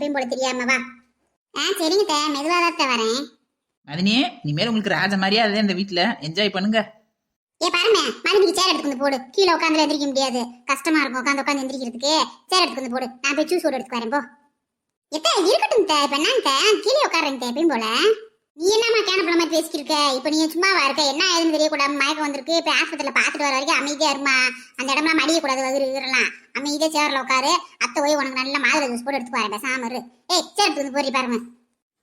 எப்பயும் போல தெரியாம வா. ஆ சரிங்க தே மெதுவாக தான் வரேன். மதினி இனிமேல் உங்களுக்கு ராஜ மாதிரியே அதே இந்த வீட்டுல என்ஜாய் பண்ணுங்க. ஏ பாருங்க மறுபடியும் சேர் எடுத்து வந்து போடு. கீழே உட்காந்து எந்திரிக்க முடியாது. கஷ்டமா இருக்கும் உட்காந்து உட்காந்து எந்திரிக்கிறதுக்கு. சேர் எடுத்து வந்து போடு. நான் போய் ஜூஸ் ஓட எடுத்து வரேன் போ. எத்த இருக்கட்டும் தே இப்ப என்னங்க கீழே உட்காருங்க தே எப்பயும் போல. நீ என்னம்மா கேனப்பட மாதிரி பேசிக்கிருக்க? இப்ப நீ சும்மாவா இருக்க? என்ன ஏதுன்னு தெரியக்கூடாது. மயக்கம் வந்திருக்கு. இப்போ ஆஸ்பத்திரியில் பார்த்துட்டு வர வரைக்கும் அமைதியா இருமா. அந்த இடம்லாம் மடியக்கூடாது கூடாது வயிறு இதெல்லாம் சேரில் உட்காரு. அத்தை போய் உனக்கு நல்ல மாதிரி ஜூஸ் போட்டு எடுத்து பாருங்க சாமரு ஏ ஏய் சேர் எடுத்து வந்து போறி பாருங்க.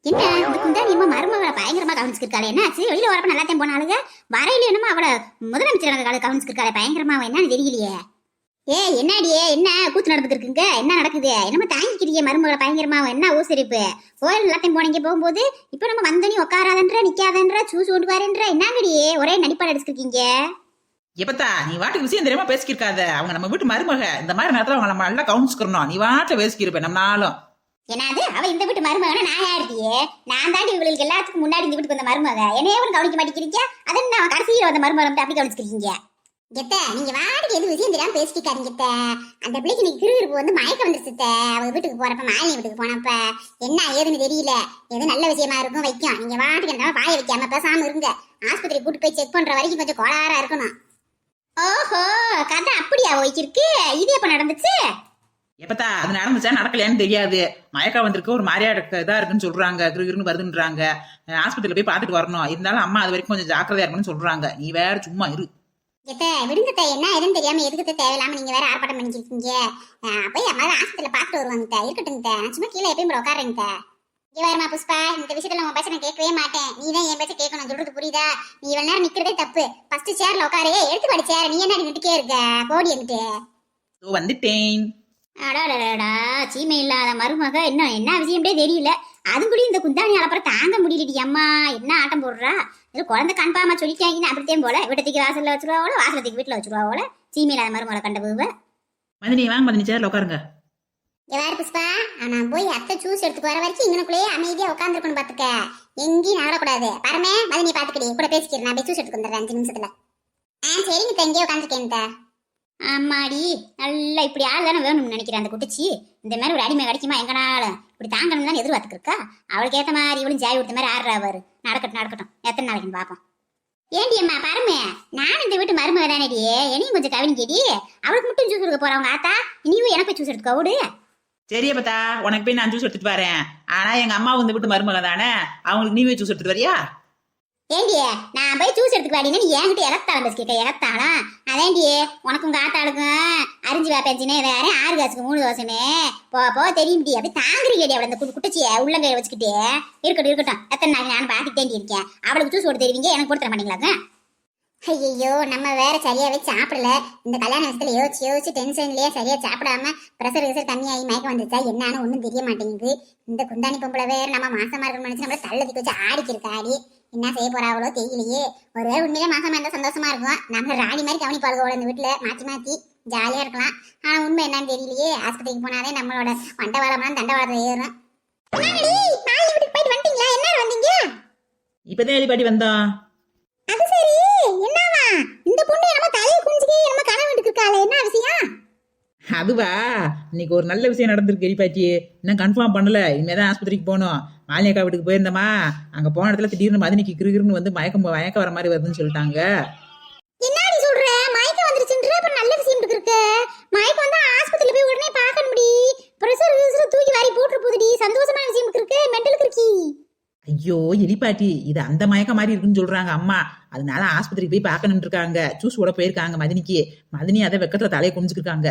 என்ன? இந்த குந்தாணி அம்மா மருமகளை பயங்கரமா கவனிச்சிருக்காளே என்னாச்சு வெளியில வரப்ப நல்லா தான் போனாலுங்க வரையில என்னமோ அவளை முதலமைச்சர் கவனிச்சிருக்காளே பயங்கரமா என்னன்னு தெரியலையே. ஏ என்னடியே என்ன கூத்து நடந்துட்டு இருக்குங்க என்ன நடக்குது? என்னமோ தாங்கிக்கிறீங்க மருமகளை பயங்கரமா. என்ன ஊசரிப்பு? கோயில் எல்லாத்தையும் போனீங்க போகும்போது இப்ப நம்ம வந்தனி உட்காராதன்ற நிக்காதன்ற சூஸ் ஓட்டு பாருன்ற என்னங்கடியே ஒரே நடிப்பாடு அடிச்சிருக்கீங்க. எப்பத்தா நீ வாட்டுக்கு விஷயம் தெரியாம பேசிக்கிருக்காத. அவங்க நம்ம வீட்டு மருமக. இந்த மாதிரி நேரத்துல அவங்க நம்ம நல்லா கவனிச்சுக்கிறணும். நீ வாட்டில் பேசிக்கிருப்ப நம்ம நாளும் என்னது? அவ இந்த வீட்டு மருமகனா? நான் யாருடியே நான் தாண்டி இவங்களுக்கு எல்லாத்துக்கும் முன்னாடி இந்த வீட்டுக்கு வந்த மருமக. என்னையே கவனிக்க மாட்டேங்கிறீங்க? அதன் நான் கடைசியில் வந்த மருமகம் வந்து அப்படி கவனிச்சிருக்கீங்க கெத்த நீங்க வாடிக்கு எது விஷயம் தெரியாம பேசிட்டு கெத்த அந்த பிள்ளைக்கு நீ கிருகிருப்பு வந்து மயக்க வந்துருச்சு அவங்க வீட்டுக்கு போறப்ப மாலினி வீட்டுக்கு போனப்ப என்ன ஏதுன்னு தெரியல. எது நல்ல விஷயமா இருக்கும் வைக்கும். நீங்க வாட்டுக்கு என்ன வாய வைக்காம பேசாம இருங்க. ஆஸ்பத்திரி கூட்டு போய் செக் பண்ற வரைக்கும் கொஞ்சம் கோளாரா இருக்கணும். ஓஹோ கதை அப்படியா போய்க்கிருக்கு? இது எப்ப நடந்துச்சு? எப்பத்தா அது நடந்துச்சா நடக்கலையான்னு தெரியாது. மயக்கம் வந்திருக்கு ஒரு மாதிரியா இருக்கு- இதா இருக்குன்னு சொல்றாங்க கிருகிருன்னு வருதுன்றாங்க. ஆஸ்பத்திரியில போய் பார்த்துட்டு வரணும். இருந்தாலும் அம்மா அது வரைக்கும் கொஞ்சம் ஜாக்கிரதையா இருக்கணும்னு சொல்றாங்க. நீ வேற சும்மா இரு. எத்த விடுங்க அத்தை, என்ன எதுன்னு தெரியாம எதுக்கு தேவையில்லாம நீங்க வேற ஆர்ப்பாட்டம் பண்ணிக்கிருக்கீங்க போய் அம்மா ஆஸ்பத்திரியில பார்த்துட்டு வருவாங்க. இருக்கட்டும். நான் சும்மா கீழே எப்பயும் உட்காருங்க. இங்க வருமா புஷ்பா இந்த விஷயத்துல உன் பேச நான் கேட்கவே மாட்டேன். நீ தான் என் பேச்ச கேட்கணும். சொல்றது புரியுதா? நீ இவ்வளவு நேரம் நிக்கிறதே தப்பு. ஃபர்ஸ்ட் சேர்ல உட்காரு. எடுத்து பாடி சேர நீ என்ன நின்றுட்டே இருக்க? போடி என்கிட்ட. வந்துட்டேன். அடாடா சீமை இல்லாத மருமக. என்ன என்ன விஷயம்டே தெரியல. அதுவும் கூட இந்த குந்தாணி அலப்பறம் தாங்க முடியலடி அம்மா. என்ன ஆட்டம் போடுறா? இது குழந்தை கண்பாமா சொல்லிட்டாங்கன்னு அப்படித்தான் போல. வீட்டத்துக்கு வாசல்ல வச்சிருவாவோல வாசலத்துக்கு வீட்டுல வச்சிருவாவோல. சீமை இல்லாத மருமகளை கண்ட போவ மதினி வாங்க மதினி சேர்ல உட்காருங்க. எவாரு புஷ்பா நான் போய் அத்தை ஜூஸ் எடுத்துக்கு வர வரைக்கும் இங்கனுக்குள்ளேயே அமைதியா உட்காந்துருக்கணும் பாத்துக்க. எங்கேயும் நகரக்கூடாது பரமே மதி நீ பாத்துக்கடி. கூட பேசிக்கிறேன். நான் போய் ஜூஸ் எடுத்துக்கு வந்துடுறேன் அஞ்சு நிமிஷத்துல. ஆ சரிங்க தா இங்கேயே உட்காந்துருக்கேன் ஆமாடி நல்லா இப்படி ஆள் தானே வேணும்னு நினைக்கிறேன் அந்த குட்டிச்சி. இந்த மாதிரி ஒரு அடிமை கிடைக்குமா? எங்கனாலும். இப்படி தாங்கணும் தான் எதிர்பார்த்துக்கு இருக்கா? அவளுக்கு ஏத்த மாதிரி இவளும் ஜாய் கொடுத்த மாதிரி ஆடுறா அவரு நடக்கட்டும் நடக்கட்டும். எத்தனை நாளைக்குன்னு பார்ப்போம் ஏண்டி அம்மா பரமே? நான் இந்த வீட்டு மருமக தானேடி. என்னையும் கொஞ்சம் கவனிக்கடி. அவளுக்கு மட்டும் ஜூஸ் எடுக்க போறவங்க ஆத்தா நீயும் எனக்கு ஜூஸ் எடுத்துக்க விடு. சரியா பத்தா உனக்கு போய் நான் ஜூஸ் எடுத்துட்டு வரேன். ஆனா எங்க அம்மா வந்து வீட்டு மருமக தானே? அவங்களுக்கு நீவே ஜூஸ் எடுத்துட்டு வரியா? ஏண்டியே நான் போய் ஜூஸ் எடுத்துக்கு வாடினு நீ என்கிட்ட இறத்தாளம் பேசி கேட்க இறத்தாளா அதேண்டியே உனக்கும் காத்தாளுக்கும் அரிஞ்சு வேப்பேஞ்சினே வேற ஆறு காசுக்கு மூணு தோசைனே போ போ தெரியும்டி அப்படி தாங்குறீங்கடி அவளை அந்த கு- குட்டச்சிய வச்சுக்கிட்டே. இருக்கட்டும் இருக்கட்டும். எத்தனை நாள் நான் பார்த்துட்டேண்டி இருக்கேன். அவளுக்கு ஜூஸ் போட்டு தெரிவிங்க எனக்கு கொடுத்துட மாட்டீங்களாங்க ஐயோ நம்ம வேற சரியாவே சாப்பிடல. இந்த கல்யாண விஷயத்துல யோசிச்சு யோசிச்சு டென்ஷன்லயே சரியா சாப்பிடாம ப்ரெஷர் கிசர் கம்மியாகி மயக்கம் வந்துச்சா என்னன்னு ஒண்ணும் தெரிய மாட்டேங்குது. இந்த குந்தாணி பொம்பளை வேற நம்ம மாசமா இருக்கணும்னு நினைச்சு நம்மள தள்ளதுக்கு வச்சு ஆடிக்கிருக்கு ஆடி என்ன செய்ய போறாவளோ தெரியலையே. ஒருவேளை உண்மையிலே மாசமா இருந்தா சந்தோஷமா இருக்கும் நம்ம ராணி மாதிரி கவனிப்பாளுவோட இந்த வீட்டுல. மாத்தி மாத்தி ஜாலியா இருக்கலாம். ஆனா உண்மை என்னன்னு தெரியலையே. ஆஸ்பத்திரிக்கு போனாலே நம்மளோட மண்டவாளம்லாம் தண்டவாளத்தை ஏறும் இப்பதான் எலிப்பாட்டி வந்தோம் அது சரி. என்னவா? இந்த பொண்ணு நம்ம தலையை குஞ்சுக்கே நம்ம கனவு இருக்காளே என்ன விஷயம் அதுவா? இன்னைக்கு ஒரு நல்ல விஷயம் நடந்திருக்கு எலிப்பாட்டி இன்னும் கன்ஃபார்ம் பண்ணல. இனிமேதான் ஆஸ்பத்திரிக்கு போகணும். மாலினியக்கா வீட்டுக்கு போயிருந்தோமா அங்க போன இடத்துல திடீர்னு மதினிக்கு கிருகிருன்னு வந்து மயக்கம் மயக்கம் வர மாதிரி வருதுன்னு சொல்லிட்டாங்க. என்னடி சொல்ற? மயக்கம் வந்துருச்சுன்ற அப்புறம் நல்ல விஷயம் இருக்கு மயக்கம் வந்தா ஆஸ்பத்திரியில போய் உடனே பார்க்கணும் முடி பிரஷர் தூக்கி வாரி போட்டு போகுதுடி சந்தோஷமான விஷயம் இருக்கி ஐயோ எலிப்பாட்டி இது அந்த மயக்கம் மாதிரி இருக்குன்னு சொல்றாங்க அம்மா. அதனால ஆஸ்பத்திரிக்கு போய் பார்க்கணும்னு இருக்காங்க ஜூஸ் கூட போயிருக்காங்க மதினிக்கு. மதினி அதை வெக்கத்துல தலையை குனிஞ்சுக்கிருக்காங்க.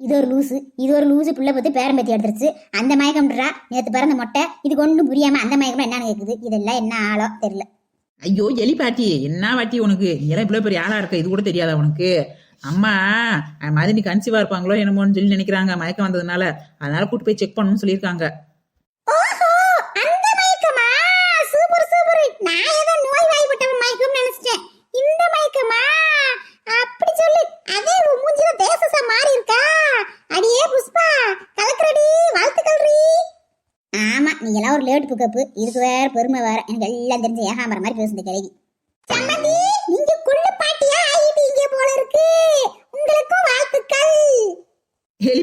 இது ஒரு லூசு. இது ஒரு லூசு புள்ள பத்தி பேரம் பேத்தி எடுத்துருச்சு. அந்த மயக்கம்ன்றா? நேத்து பிறந்த மொட்டை. இது ஒன்றும் புரியாம அந்த மயக்கம் என்னன்னு கேக்குது. இதெல்லாம் என்ன ஆளோ தெரியல. ஐயோ எலிப்பாட்டி என்ன வாட்டி உனக்கு? எல்லாம் இவ்வளவு பெரிய ஆளா இருக்க. இது கூட தெரியாதா உனக்கு? அம்மா அஹ், மதினி கன்சீவா இருப்பாங்களோ என்னமோன்னு சொல்லி நினைக்கிறாங்க. மயக்கம் வந்ததுனால. அதனால கூட்டு போய் செக் பண்ணணும்னு சொல்லியிருக்காங்க. அந்த நான் இந்த அப்படி அடியே புஷ்பா ஆமா நீ எல்லாம் ஒரு லேட் புக்கப்பு இதுக்கு வேற பெருமை வேற. எனக்கு எல்லாம் தெரிஞ்ச ஏகாமர மாதிரி பேசுது கிழவி.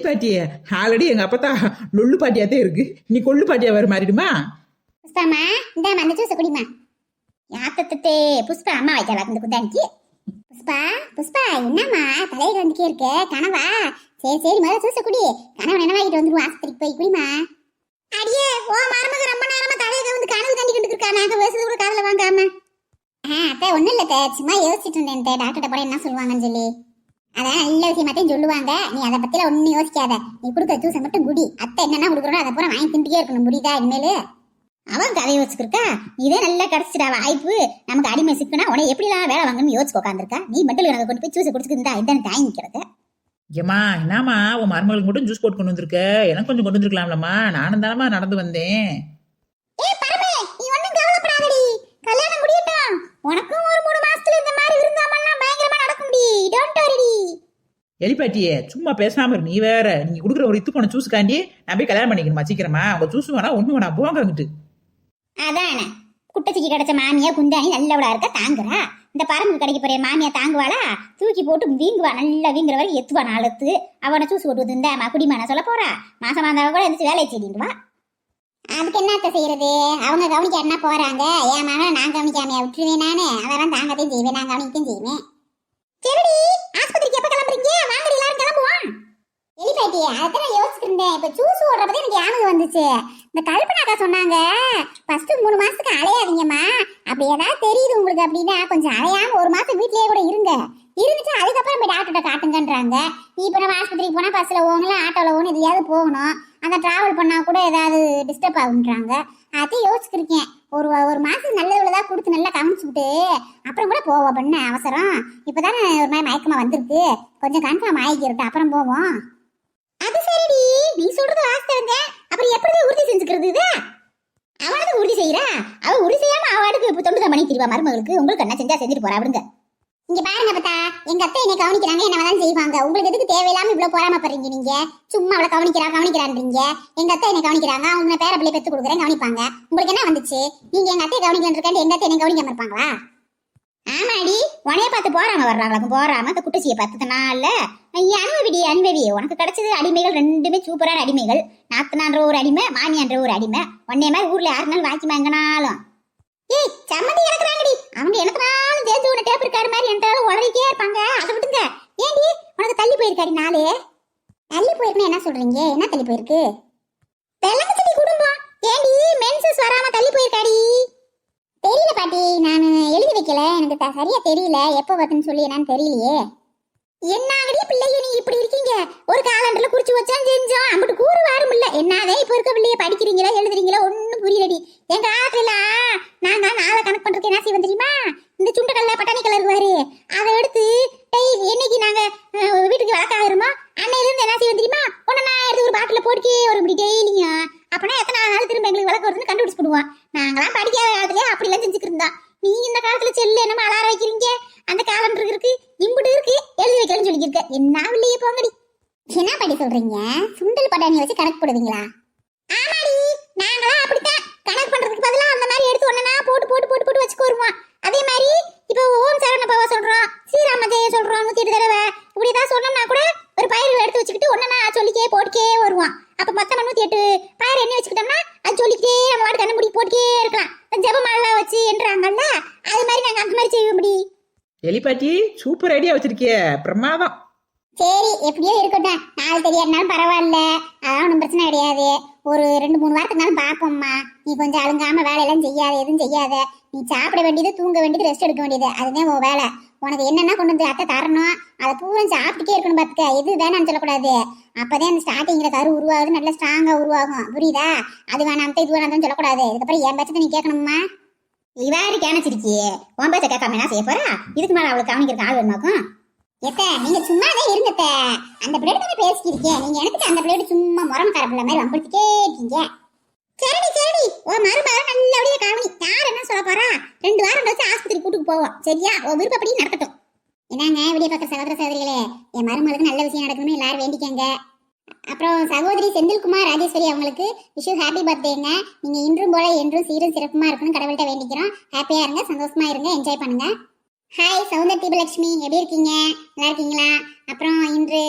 பாட்டிய ஆல்ரெடி எங்க அப்பத்தா லொள்ளு பாட்டியாத்தே இருக்கு. நீ கொள்ளு பாட்டியா வர மாறிடுமா? புஷ்பாமா இந்த மந்த ஜூஸ் குடிமா யாத்தத்தே புஷ்பா அம்மா வைக்கல இந்த குந்தானிக்கு. புஷ்பா புஷ்பா என்னம்மா தலையில வந்துக்கே இருக்க கனவா? சரி சரி முதல்ல ஜூஸ் குடி. கனவு நினைவாகிட்டு வந்துருவோம் ஆஸ்பத்திரிக்கு போய் குடிமா அடியே ஓ மருமக ரொம்ப நேரமா தலையில வந்து கனவு கொண்டு இருக்கா நாங்க பேசுறது கூட காதல வாங்காம. ஆ அத்தை ஒண்ணும் இல்ல சும்மா யோசிச்சுட்டு இருந்தேன் அத்தை. டாக்டர்கிட்ட போட என்ன சொல்லுவாங்கன்னு சொல்லி. அதான் நல்ல விஷயமாத்தையும் சொல்லுவாங்க. நீ அதை பத்தில ஒன்னும் யோசிக்காத. நீ கொடுக்குற ஜூஸை மட்டும் குடி. அத்தை என்னென்ன கொடுக்குறோம் அதை பூரா வாங்கி திண்டிக்கே இருக்கணும். புரியுதா இனிமேலு? அவன் கதையை யோசிச்சிருக்கா? இதே நல்லா கிடைச்சிடா வாய்ப்பு. நமக்கு அடிமை சிக்குனா உன எப்படிலாம் வேலை வாங்கணும்னு யோசிச்சு உட்காந்துருக்கா நீ மட்டும் எனக்கு கொண்டு போய் ஜூஸ் குடிச்சுக்கிட்டு இதான் தாங்கிக்கிறது ஏம்மா என்னம்மா உன் மருமகளுக்கு மட்டும் ஜூஸ் போட்டு கொண்டு வந்திருக்க? எனக்கு கொஞ்சம் கொண்டு வந்திருக்கலாம்லம்மா. நானும் தானம்மா நடந்து வந்தேன். உனக்கும் ஒரு மூணு மாசத்துல இந்த மாதிரி விருந்தாமல்லாம் பயங்கரமா நடக்க முடியும் டோன்ட் வரிடி எலிப்பாட்டியே சும்மா பேசாம இரு நீ வேற. நீங்க கொடுக்குற ஒரு இத்து போன ஜூஸுக்காண்டி நான் போய் கல்யாணம் பண்ணிக்கணுமா? சீக்கிரமா. உங்க ஜூஸ் வேணா ஒண்ணு வேணா போங்க அங்கிட்டு. அதானே. குட்டச்சிக்கு கிடைச்ச மாமியா குந்தாணி நல்லவளா இருக்க? தாங்குறா. இந்த பரம்பு கடைக்கு போற மாமியா தாங்குவாளா? தூக்கி போட்டு வீங்குவா. நல்லா வீங்குற வரைக்கும் எத்துவா நாளத்து. அவனை சூஸ் போட்டு இந்த குடிமான சொல்ல போறா. மாசமா இருந்தா கூட எந்திரிச்சு வேலையை செய்டிடுவா அதுக்கு என்னத்த செய்யறது? அவங்க கவனிக்க என்ன போறாங்க? என் மகன் நான் கவனிக்காமையா விட்டுருவேன் நானு. அதெல்லாம் தாங்கத்தையும் செய்வேன் நான் கவனிக்கத்தையும் செய்வேன். சரிடி ஆஸ்பத்திரிக்கு எப்ப கிளம்புறீங்க? வாங்கடி எல்லாரும் கிளம்புவோம். எலிபாட்டி அதான் யோசிச்சுட்டு இருந்தேன். இப்ப ஜூஸ் ஓடுறப்பதே எனக்கு ஞாபகம் வந்துச்சு. இந்த கல்பனாக்கா சொன்னாங்க ஃபர்ஸ்ட் மூணு மாசத்துக்கு அலையாதீங்கம்மா. அப்படி ஏதாவது தெரியுது உங்களுக்கு அப்படின்னா கொஞ்சம் அலையாம ஒரு மாசம் வீட்லயே கூட இருங்க. இருந்துச்சு அதுக்கப்புறம் போய் டாக்டர்கிட்ட காட்டுங்கன்றாங்க. நீ இப்போ நம்ம ஆஸ்பத்திரிக்கு போனால் பஸ்ஸில் போகணும் ஆட்டோல போகணும் எதையாவது போகணும். அந்த ட்ராவல் பண்ணால் கூட ஏதாவது டிஸ்டர்ப் ஆகுன்றாங்க அதையும் யோசிச்சிருக்கேன் ஒரு ஒரு மாதம் நல்ல உள்ளதா கொடுத்து நல்லா கவனிச்சு விட்டு அப்புறம் கூட போவோம் அப்படின்னு அவசரம்? இப்பதானே ஒரு மாதிரி மயக்கமாக வந்திருக்கு. கொஞ்சம் கன்ஃபார்ம் ஆகிக்கிறட்டும் அப்புறம் போவோம். அது சரிடி. நீ சொல்றது வாஸ்தவங்க அப்புறம் எப்படி உறுதி செஞ்சுக்கிறது இது? அவனுக்கு உறுதி செய்யறா? அவ உறுதி செய்யாம அவளுக்கு இப்ப தொண்டு தான் பண்ணி திருவா மருமகளுக்கு. உங்களுக்கு என்ன செஞ்சா செஞ்சுட்டு போறா விடுங்க. இங்க பாருங்க பத்தா எங்க அத்தை என்ன கவனிக்கிறாங்க என்ன தான் செய்வாங்க. உங்களுக்கு எதுக்கு தேவையில்லாம இவ்வளவு போராமப்படுறீங்க நீங்க? சும்மா அவளை கவனிக்கிறா கவனிக்கிறான்றீங்க. எங்க அத்தை என்ன கவனிக்கிறாங்க அவங்க பேர பிள்ளை பெத்து கொடுக்குறேன் கவனிப்பாங்க. உங்களுக்கு என்ன வந்துச்சு? நீங்க எங்க அத்தை கவனிக்கலான்னு எங்க அத்தை என்ன கவனிக்காம இருப்பாங்களா? ஆமாடி உனைய பார்த்து போறாம வர்றாங்களா போறாம அந்த குட்டச்சியை பார்த்து நாள்ல ஐயா அனுபவிடி அனுபவி உனக்கு கிடைச்சது அடிமைகள் ரெண்டுமே சூப்பரான அடிமைகள். நாத்தனான்ற ஒரு அடிமை மாமியான்ற ஒரு அடிமை. உன்னைய மாதிரி ஊர்ல யாருனாலும் வாங்கிமா எங்கனாலும் ஏய் சம்மந்தி இறக்குறாங்கடி அவங்க எனக்குனாலும் இருக்காரு மாதிரி என்கிட்ட உடலிக்கே இருப்பாங்க. அதை விட்டுங்க ஏண்டி? உனக்கு தள்ளி போயிருக்காரு நாளே தள்ளி போயிருக்குன்னு என்ன சொல்றீங்க? என்ன தள்ளி போயிருக்கு? வெள்ளக்கச்சடி குடும்பம். ஏண்டி? மென்சஸ் வராம தள்ளி போயிருக்காடி. தெரியல பாட்டி. நான் எழுதி வைக்கல. எனக்கு சரியா தெரியல. எப்போ வருதுன்னு சொல்லி என்னன்னு தெரியலையே. என்னாகடி பிள்ளைய நீ இப்படி இருக்கீங்க? ஒரு காலண்டர்ல குறிச்சு வச்சோம் செஞ்சோம். அம்பிட்டு கூறு வாரும் இல்ல. என்னதே இப்ப இருக்க பிள்ளைய படிக்கிறீங்களா எழுதுறீங்களா ஒண்ணு புரியலடி எங்க காலத்துல நாங்க நாளை கணக்கு பண்றதுக்கு என்ன செய்வோம் தெரியுமா இந்த சுண்டக்கல்ல பட்டாணி கலர் பாரு அதை எடுத்து டெய்லி என்னைக்கு நாங்க அஹ், வீட்டுக்கு வழக்காகிறோமோ அன்னையில இருந்து என்ன செய்வோம் தெரியுமா ஒன்னு நான் எடுத்து ஒரு பாட்டில போட்டுக்கே ஒரு இப்படி டெய்லியும் அப்பனா நாள் திரும்ப எங்களுக்கு விளக்கு வருதுன்னு கண்டுபிடிச்சு போடுவான் நாங்களாம் படிக்காத காலத்துலயே அப்படிலாம் எல்லாம் செஞ்சுக்கிட்டு இருந்தோம் நீ இந்த காலத்துல செல்லு என்னமோ அலார வைக்கிறீங்க? அந்த காலண்டர் இருக்கு இம்புட்டு இருக்கு எழுதி வைக்கலன்னு சொல்லியிருக்க என்ன இல்லையே போங்கடி. என்ன பண்ணி சொல்றீங்க? சுண்டல் பட்டாணி வச்சு கணக்கு போடுவீங்களா? ஆமாடி நாங்களாம் அப்படித்தான். கணக்கு பண்றதுக்கு பதிலாக அந்த மாதிரி எடுத்து ஒன்னா போட்டு போட்டு போட்டு போட்டு வச்சுக்கு வருவோம். அதே மாதிரி இப்போ ஓம் சரவண பவா சொல்றோம் ஸ்ரீராம ஜெய சொல்றோம் நூத்தி எட்டு தடவை இப்படி ஏதாவது சொன்னோம்னா கூட ஒரு பயிர் எடுத்து வச்சுக்கிட்டு ஒன்னா சொல்லிக்கே போட்டுக்கே வருவோம் அப்ப மொத்தம் நூத்தி எட்டு பயிர் எண்ணி வச்சுக்கிட்டோம்னா அது சொல்லிக்கிட்டே நம்ம வாட்டு கண்ண முடி போட்டுக்கே இருக்கலாம் இந்த ஜெபமாலாம் வச்சு என்றாங்கல்ல அது மாதிரி நாங்க அந்த மாதிரி செய்வோம் முடி பாட்டி சூப்பர் ஐடியா வச்சிருக்கிய. பிரமாதம். சரி எப்படியோ இருக்கட்டும். நாள் தெரியாதுனாலும் பரவாயில்ல. அதான் ஒன்றும் பிரச்சனை கிடையாது. ஒரு ரெண்டு மூணு வாரத்துக்குனாலும் பார்ப்போம்மா நீ கொஞ்சம் அழுங்காம வேலையெல்லாம் செய்யாத எதுவும் செய்யாத. நீ சாப்பிட வேண்டியது தூங்க வேண்டியது ரெஸ்ட் எடுக்க வேண்டியது. அதுதான் உன் வேலை. உனக்கு என்னென்ன கொண்டு வந்து அத்தை தரணும் அதை பூரா சாப்பிட்டுட்டே இருக்கணும் பார்த்துக்க எது வேணாம்னு சொல்லக்கூடாது. அப்போதான் அந்த ஸ்டார்டிங்கில் கரு உருவாகுது நல்லா ஸ்ட்ராங்காக உருவாகும். புரியுதா? அது வேணாம் இது வேணாம்னு சொல்லக்கூடாது. இதுக்கப்புறம் என் பட்சத்தை நீ கேட்கணுமா இவாரி கேனச்சிருக்கியே உன் பேச்ச கேட்காம என்ன செய்ய போறா? இதுக்கு மேல அவளுக்கு கவனிக்கிறதுக்கு ஆள் வேணுமாக்கும் எத்த நீங்க சும்மாவே இருங்கத்த அந்த பிளேடு தானே பேசிக்கிருக்கீங்க நீங்க எனக்கு அந்த பிளேடு சும்மா முரமக்கார பிள்ளை மாதிரி வம்பிடிச்சுட்டே இருக்கீங்க? சரிடி சரிடி. ஓ மருமகன் நல்லபடியா கவனி. யார் என்ன சொல்ல போறா? ரெண்டு வாரம் கழிச்சு ஆஸ்பத்திரி கூட்டுக்கு போவோம் சரியா? ஓ விருப்பப்படி நடக்கட்டும். என்னங்க வெளியே பக்க சகோதர சகோதரிகளே என் மருமகளுக்கு நல்ல விஷயம் நடக்கணும்னு எல்லாரும் வேண்டிக்கங்க. அப்புறம் சகோதரி செந்தில்குமார் ராஜேஸ்வரி அவங்களுக்கு விஷயம் ஹாப்பி பர்த்டேங்க நீங்க இன்றும் போல என்றும் சீரும் சிறப்புமா இருக்கணும் கடவுள்கிட்ட வேண்டிக்கிறோம். ஹாப்பியா இருங்க சந்தோஷமா இருங்க என்ஜாய் பண்ணுங்க. ஹாய் சௌந்தர் தீபலட்சுமி எப்படி இருக்கீங்க? நல்லா இருக்கீங்களா? அப்புறம் இன்று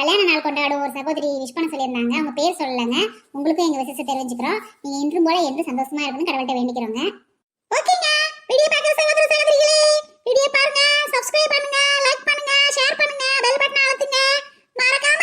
கல்யாண நாள் கொண்டாடும் ஒரு சகோதரி விஷ் பண்ண சொல்லியிருந்தாங்க. அவங்க பேர் சொல்லலைங்க. உங்களுக்கும் எங்க விசேஷம் தெரிஞ்சுக்கிறோம். நீங்க இன்றும் போல என்று சந்தோஷமா இருக்கணும் கடவுள்கிட்ட வேண்டிக்கிறோங்க. பாருங்க சப்ஸ்கிரைப் பண்ணுங்க லைக் பண்ணுங்க ஷேர் பண்ணுங்க பெல் பட்டன் அழுத்துங்க. மறக்காம